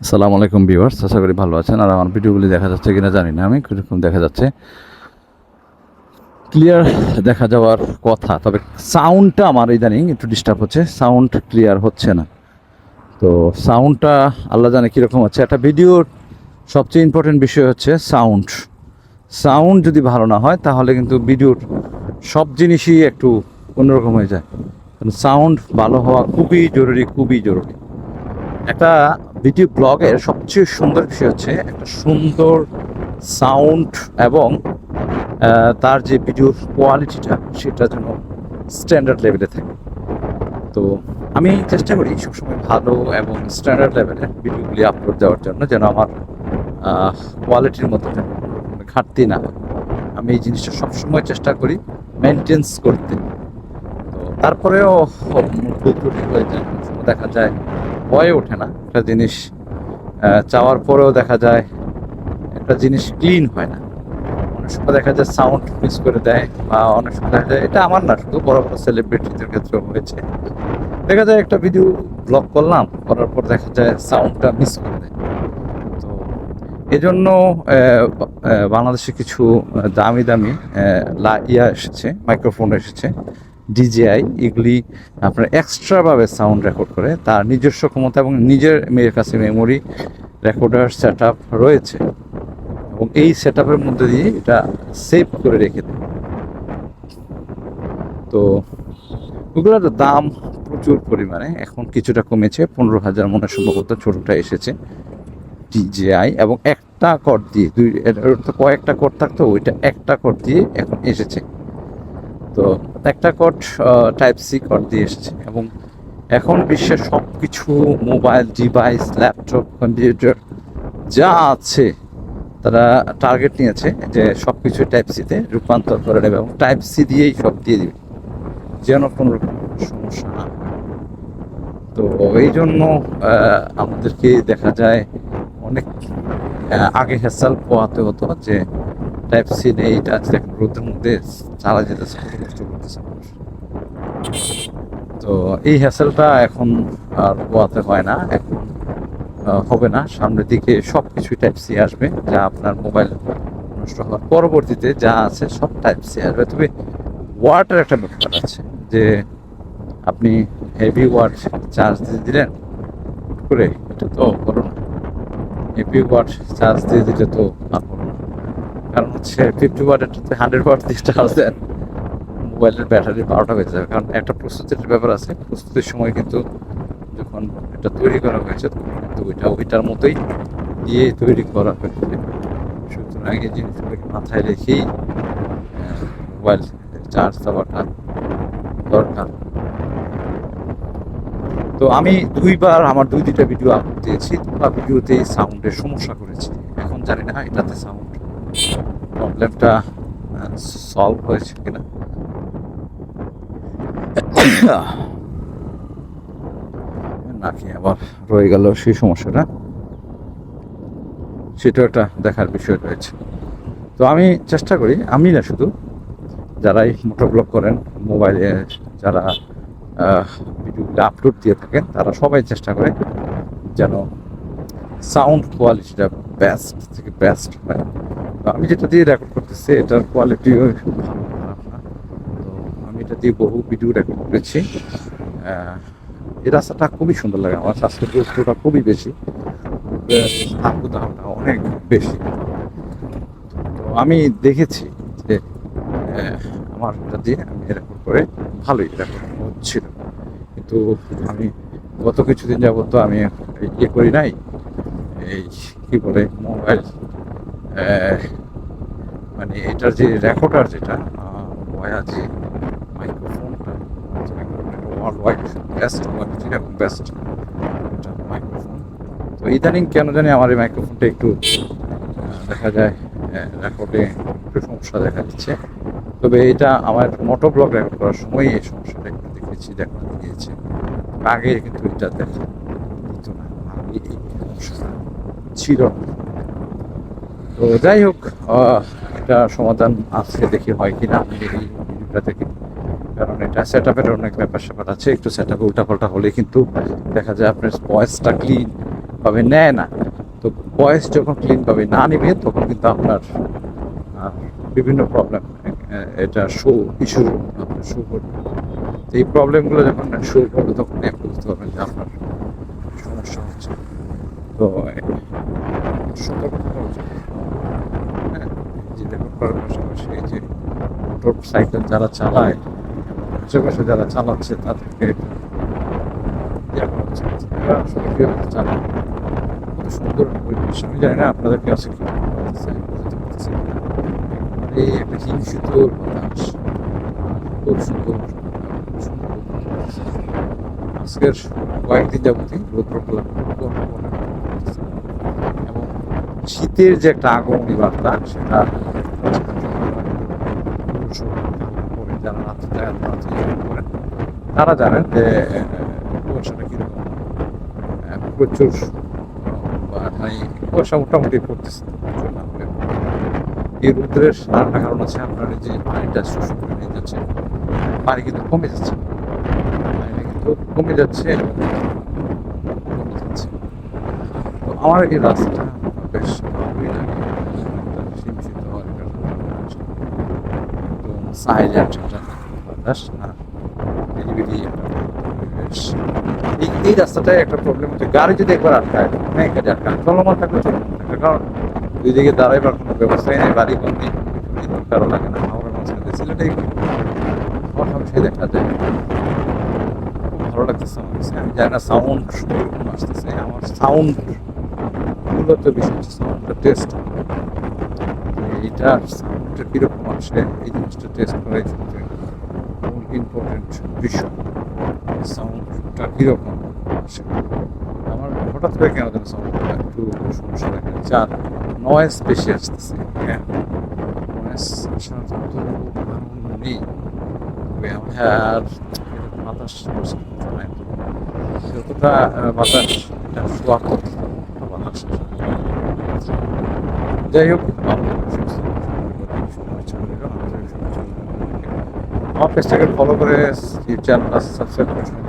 আসসালামু আলাইকুম ভিউয়ার্স, আশা করি ভালো আছেন। আর আমার ভিডিওগুলি দেখা যাচ্ছে কিনা জানি না আমি, কীরকম দেখা যাচ্ছে। ক্লিয়ার দেখা যাওয়ার কথা, তবে সাউন্ডটা আমার ইদানিং একটু ডিস্টার্ব হচ্ছে সাউন্ড ক্লিয়ার হচ্ছে না। তো সাউন্ডটা আল্লাহ জানে কীরকম হচ্ছে। একটা ভিডিওর সবচেয়ে ইম্পর্টেন্ট বিষয় হচ্ছে সাউন্ড সাউন্ড যদি ভালো না হয়, তাহলে কিন্তু ভিডিওর সব জিনিসই একটু অন্যরকম হয়ে যায়। কারণ সাউন্ড ভালো হওয়া খুবই জরুরি খুবই জরুরি। একটা ভিডিও ব্লগের সবচেয়ে সুন্দর বিষয় হচ্ছে একটা সুন্দর সাউন্ড এবং তার যে ভিডিওর কোয়ালিটিটা সেটা যেন স্ট্যান্ডার্ড লেভেলে থাকে। তো আমি চেষ্টা করি সবসময় ভালো এবং স্ট্যান্ডার্ড লেভেলের ভিডিওগুলি আপলোড দেওয়ার জন্য যেন আমার কোয়ালিটির মধ্যে ঘাটতি না হয়। আমি এই জিনিসটা সবসময় চেষ্টা করি মেনটেন্স করতে। তো তারপরেও হয়ে যায় দেখা যায় হয়ে ওঠে না। একটা জিনিস চাওয়ার পরেও দেখা যায় একটা জিনিস ক্লিন হয় না। অনেক সময় দেখা যায় সাউন্ড মিস করে দেয় বা অনেক সময় দেখা যায়, এটা আমার না, শুধু বড় বড় সেলিব্রিটিদের ক্ষেত্রেও হয়েছে। দেখা যায় একটা ভিডিও ব্লগ করলাম, করার পর দেখা যায় সাউন্ডটা মিস করে দেয়। তো এজন্য বাংলাদেশে কিছু দামি দামি লা- ইয়া এসেছে মাইক্রোফোন এসেছে। ডিজিআই এগুলি আপনার এক্সট্রাভাবে সাউন্ড রেকর্ড করে। তার নিজস্ব ক্ষমতা এবং নিজের মেয়ের কাছে মেমোরি রেকর্ডার সেট রয়েছে। এবং এই সেট মধ্যে দিয়ে এটা সেভ করে রেখে দেয়। তো ওগুলোর দাম প্রচুর পরিমাণে, এখন কিছুটা কমেছে। পনেরো হাজার মনে সম্ভবত ছোটোটা এসেছে ডিজেআই এবং একটা কর দিয়ে, দুই কয়েকটা কর থাকতো, ওইটা একটা কর দিয়ে এখন এসেছে। তো একটা কট টাইপ সি কট দিয়ে এসেছে এবং এখন বিশ্বের সব কিছু মোবাইল ডিভাইস ল্যাপটপ কম্পিউটার যা আছে তারা টার্গেট নিয়েছে যে সব কিছু টাইপ সিতে রূপান্তর করে নেবে এবং টাইপ সি দিয়েই সব দিয়ে দেবে, যেন কোনো রকম সমস্যা না তো এই জন্য আমাদেরকে দেখা যায় অনেক আগে হেসাল পোয়াতে হতো যে টাইপ সি নেই এটা দেখেন রোদের মধ্যে চালা যেতেছে, কত কষ্ট করতেছে তো এই হ্যাসেলটা এখন আর পোয়াতে হয় না, এখন হবে না। সামনের দিকে সব কিছুই টাইপ সি আসবে, যা আপনার মোবাইল নষ্ট হওয়ার পরবর্তীতে যা আছে সব টাইপ সি আসবে। তবে ওয়াটের একটা ব্যাপার আছে, যে আপনি হেভি ওয়াট চার্জ দিয়ে দিলেন করে এটা তো করো না। হেভি ওয়াট চার্জ দিয়ে দিলে তো আর কারণ হচ্ছে ফিফটি ওয়াটেরটাতে হান্ড্রেড ওয়াট দিয়ে চার্জ দেন মোবাইলের ব্যাটারি বারোটা হয়ে যাবে। কারণ একটা প্রস্তুতির ব্যাপার আছে, প্রস্তুতির সময় কিন্তু যখন এটা তৈরি করা হয়েছে, তখন কিন্তু ওইটা ওইটার মতোই দিয়ে তৈরি করা হয়েছে। সুতরাং এই জিনিসগুলোকে মাথায় রেখেই মোবাইল চার্জ দেওয়াটা দরকার। তো আমি দুইবার আমার দুই দুইটা ভিডিও আপলোড দিয়েছি দুটা ভিডিওতেই সাউন্ডের সমস্যা করেছি। এখন জানি না, এটাতে সাউন্ড প্রবলেমটা সলভ হয়েছে কিনা? নাকি আবার রয়ে গেল সেই সমস্যাটা? সেটাও একটা দেখার বিষয় রয়েছে। তো আমি চেষ্টা করি, আমি না শুধু, যারাই মোটর ব্লগ করেন মোবাইলে যারা ভিডিওগুলো আপলোড দিয়ে থাকেন, তারা সবাই চেষ্টা করে যেন সাউন্ড কোয়ালিটিটা বেস্ট থেকে বেস্ট হয়। আমি যেটা দিয়ে রেকর্ড করতেছি, এটার কোয়ালিটি ভালো, খারাপ না। তো আমি এটা দিয়ে বহু ভিডিও রেকর্ড করেছি। এই রাস্তাটা খুবই সুন্দর লাগে আমার স্বাস্থ্যের গুরুত্বটা খুবই বেশি। আকুত অনেক বেশি। তো আমি দেখেছি যে আমার এটা দিয়ে আমি রেকর্ড করে ভালোই রেকর্ড হচ্ছিল। কিন্তু আমি গত কিছুদিন যাবত আমি ইয়ে করি নাই, এই কী বলে মোবাইল মানে এটার যে রেকর্ডার যেটা যে মাইক্রোফোনটা ওয়ার্ল্ড ওয়াইড বেস্ট কোয়ালিটির এবং বেস্ট মাইক্রোফোন তো ইদানিং কেন জানি আমার এই মাইক্রোফোনটা একটু দেখা যায় রেকর্ডে একটু সমস্যা দেখা দিচ্ছে। তবে এটা আমার মোটো ব্লগ রেকর্ড করার সময় এই সমস্যাটা একটু দেখেছি, দেখা দিয়েছে। আগে কিন্তু এটা দেখা দিত না, আগে এই সমস্যাটা ছিল না। তো যাই হোক এটা সমাধান আজকে দেখি হয় কিনা। আমি এই ভিডিওটা দেখি। কারণ এটা সেট আপের অনেক ব্যাপার স্যাপার আছে। একটু সেট আপে উল্টাপাল্টা হলে কিন্তু দেখা যায় আপনার ভয়েসটা ক্লিন ভাবে নেয় না। তো ভয়েস যখন ক্লিন ভাবে না নিবে, তখন কিন্তু আপনার বিভিন্ন প্রবলেম এটা শো ইস্যু আপনার শো করবে। তো এই প্রবলেমগুলো যখন শো করবে, তখন বুঝতে পারবেন যে আপনার সমস্যা হচ্ছে। তো সতর্ক থাকা উচিত। যে করার এই যে মোটর সাইকেল যারা চালায়, আশেপাশে যারা চালাচ্ছে তাদেরকে চালায়? সুন্দর পরিবেশ আমি জানি না খুব সুন্দর। আজকের কয়েকদিন এবং শীতের যে একটা আগমনী বার্তা, সেটা করে যারা রাত্রে যাতায়াত করেন তারা জানেন যে কুয়াশাটা কীরকম। প্রচুর মানে কুয়াশা মোটামুটি পড়তেছে। এই রৌদ্রের আরেকটা কারণ আছে আপনার যে পানিটা শোষণ করে নিয়ে যাচ্ছে, পানি কিন্তু কমে যাচ্ছে। পানিটা কিন্তু কমে যাচ্ছে কমে যাচ্ছে। তো আমার এই রাস্তাটা বেশ ভালোই লাগে সীমিত হওয়ার কারণে সাইলেন্ট একটা বাতাস আর নিরিবিলি একটা এই এই রাস্তাটায় একটা প্রবলেম হচ্ছে, গাড়ি যদি একবার আটকায় হ্যাঁ গাড়ি আটকায় চলমান থাকলে চলমান থাকবে কারণ, দুই দিকে দাঁড়াইবার কোনো ব্যবস্থাই নেই, বাড়ি বন্দি কারও লাগে না হাওড়ার মাঝখানে সিলেটেই অসমস্যায় দেখা যায়। ভালো লাগতেছে আমার কাছে আমি জানি না সাউন্ড কীরকম আসতেছে, আমার সাউন্ড মূলত বিষয় সাউন্ডটা টেস্ট এইটা সাউন্ডটা কীরকম আসে এই জিনিসটা টেস্ট করাই সবচেয়ে মূল ইম্পর্টেন্ট বিষয়। সাউন্ডটা কীরকম আসে আমার হঠাৎ করে কেন যেন সাউন্ডটা একটু সমস্যা যাচ্ছে আর নয়েজ বেশি আসতেছে। হ্যাঁ। নয়েজ আসার মতো কারণ নেই। তবে আমার আর এটা বাতাস তো। যতটা বাতাস এটা শোয়া করতে বাতাস যাই হোক আমার পেজটাকে ফলো করে চ্যানেল সাবস্ক্রাইব করে